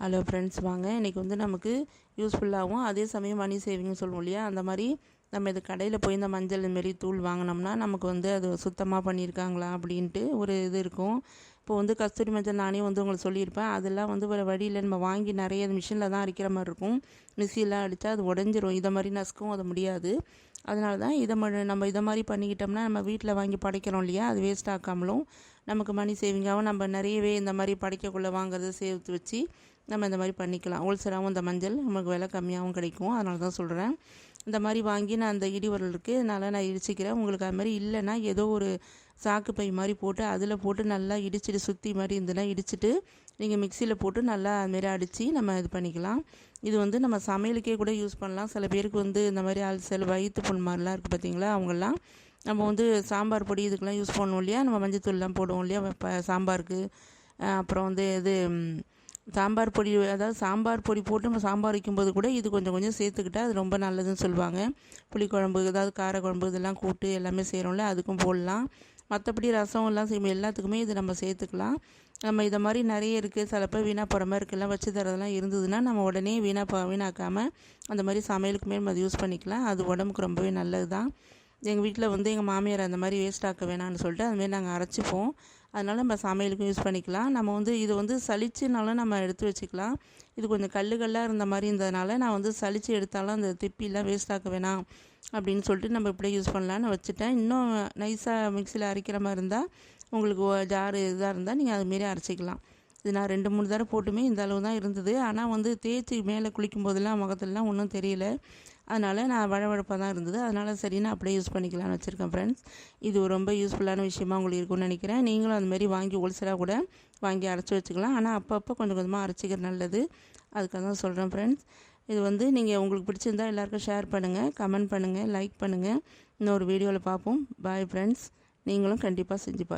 Hello friends வாங்க. இன்றைக்கி வந்து நமக்கு யூஸ்ஃபுல்லாகவும் அதே சமயம் மணி சேவிங்னு சொல்லுவோம் இல்லையா? அந்த மாதிரி நம்ம இது கடையில் போய் இந்த மஞ்சள் மாரி தூள் வாங்கினோம்னா நமக்கு வந்து அது சுத்தமாக பண்ணியிருக்காங்களா அப்படின்ட்டு ஒரு இது இருக்கும். இப்போ வந்து கஸ்தூரி மஞ்சள் நானே வந்து உங்களுக்கு சொல்லியிருப்பேன். அதெல்லாம் வந்து வேறு வழியில் நம்ம வாங்கி நிறைய மிஷினில் தான் அரைக்கிற மாதிரி இருக்கும். மிஷின்லாம் அடித்தா அது உடஞ்சிரும். இதை மாதிரி நசுக்கும் அது முடியாது. அதனால தான் இதை நம்ம இதை மாதிரி பண்ணிக்கிட்டோம்னா நம்ம வீட்டில் வாங்கி படைக்கிறோம் இல்லையா? அது வேஸ்ட் ஆக்காமலும். நமக்கு மணி சேவிங்காகவும் நம்ம நிறையவே இந்த மாதிரி படைக்கக்குள்ளே வாங்குறத சேர்த்து வச்சு நம்ம இந்த மாதிரி பண்ணிக்கலாம். ஹோல்சேலாகவும் இந்த மஞ்சள் நமக்கு விலை கம்மியாகவும் கிடைக்கும். அதனால தான் சொல்கிறேன் இந்த மாதிரி வாங்கி நான் அந்த இடி உரல் இருக்குது அதனால் நான் இடிச்சிக்கிறேன். உங்களுக்கு அது மாதிரி இல்லைன்னா ஏதோ ஒரு சாக்கு பை மாதிரி போட்டு அதில் போட்டு நல்லா இடிச்சிட்டு சுற்றி மாதிரி இருந்ததுன்னா இடிச்சிட்டு நீங்கள் மிக்சியில் போட்டு நல்லா அதுமாரி அடித்து நம்ம இது பண்ணிக்கலாம். இது வந்து நம்ம சமையலுக்கே கூட யூஸ் பண்ணலாம். சில பேருக்கு வந்து இந்த மாதிரி அல்சல் வயிற்று புண் மாதிரிலாம் இருக்குது பார்த்தீங்களா அவங்கெல்லாம் நம்ம வந்து சாம்பார் பொடி இதுக்கெலாம் யூஸ் பண்ணுவோம் இல்லையா? நம்ம மஞ்சத்தூள்லாம் போடுவோம் இல்லையா? இப்போ சாம்பாருக்கு. அப்புறம் வந்து இது சாம்பார் பொடி அதாவது சாம்பார் பொடி போட்டு நம்ம சாம்பார் வைக்கும்போது கூட இது கொஞ்சம் கொஞ்சம் சேர்த்துக்கிட்டா அது ரொம்ப நல்லதுன்னு சொல்லுவாங்க. புளிக்குழம்பு ஏதாவது காரக்குழம்பு இதெல்லாம் கூட்டு எல்லாமே செய்கிறோம்ல அதுக்கும் போடலாம். மற்றபடி ரசம் எல்லாம் செய்யும் எல்லாத்துக்குமே இது நம்ம சேர்த்துக்கலாம். நம்ம இதை மாதிரி நிறைய இருக்குது சில பேர் வீணாக போகிற மாதிரி இருக்கலாம் வச்சு தரதெல்லாம் இருந்ததுன்னா நம்ம உடனே வீணாக வீணாக்காமல் அந்த மாதிரி சமையலுக்குமே நம்ம அதை யூஸ் பண்ணிக்கலாம். அது உடம்புக்கு ரொம்பவே நல்லது தான் எங்கள் வீட்டில் வந்து எங்கள் மாமியார் அந்த மாதிரி வேஸ்ட் ஆக்க வேணாம்னு சொல்லிட்டு அதுமாரி நாங்கள் அரைச்சிப்போம். அதனால் நம்ம சமையலுக்கும் யூஸ் பண்ணிக்கலாம். நம்ம வந்து இது வந்து சளிச்சுனாலும் நம்ம எடுத்து வச்சுக்கலாம். இது கொஞ்சம் கல்லுகள்லாம் இருந்த மாதிரி இருந்ததுனால நான் வந்து சளிச்சு எடுத்தாலும் அந்த திப்பிலாம் வேஸ்ட் ஆக்க வேணாம் அப்படின்னு சொல்லிட்டு நம்ம இப்படியே யூஸ் பண்ணலான்னு வச்சுட்டேன். இன்னும் நைஸாக மிக்சியில் அரைக்கிற மாதிரி இருந்தால் உங்களுக்கு ஜார் இதாக இருந்தால் நீங்கள் அதுமாரி அரைச்சிக்கலாம். இது நான் ரெண்டு மூணு தடவை போட்டுமே இந்த அளவு தான் இருந்தது. ஆனால் வந்து தேய்ச்சி மேலே குளிக்கும் போதெல்லாம் முகத்துலலாம் ஒன்றும் தெரியல. அதனால் நான் வழவழப்பாக தான் இருந்தது. அதனால் சரி நான் அப்படியே யூஸ் பண்ணிக்கலாம்னு வச்சுருக்கேன் ஃப்ரெண்ட்ஸ் இது ரொம்ப யூஸ்ஃபுல்லான விஷயமா உங்களுக்கு இருக்கும்னு நினைக்கிறேன். நீங்களும் அந்தமாரி வாங்கி ஹோல்சேலாக கூட வாங்கி அரைச்சி வச்சுக்கலாம். ஆனால் அப்பப்போ கொஞ்சம் கொஞ்சமாக அரைச்சிக்கிற நல்லது. அதுக்காக தான் சொல்கிறேன் ஃப்ரெண்ட்ஸ் இது வந்து நீங்கள் உங்களுக்கு பிடிச்சிருந்தால் எல்லாேருக்கும் ஷேர் பண்ணுங்கள் கமெண்ட் பண்ணுங்கள் லைக் பண்ணுங்கள் இன்னொரு வீடியோவில் பார்ப்போம். பாய் ஃப்ரெண்ட்ஸ் நீங்களும் கண்டிப்பாக செஞ்சு பாருங்கள்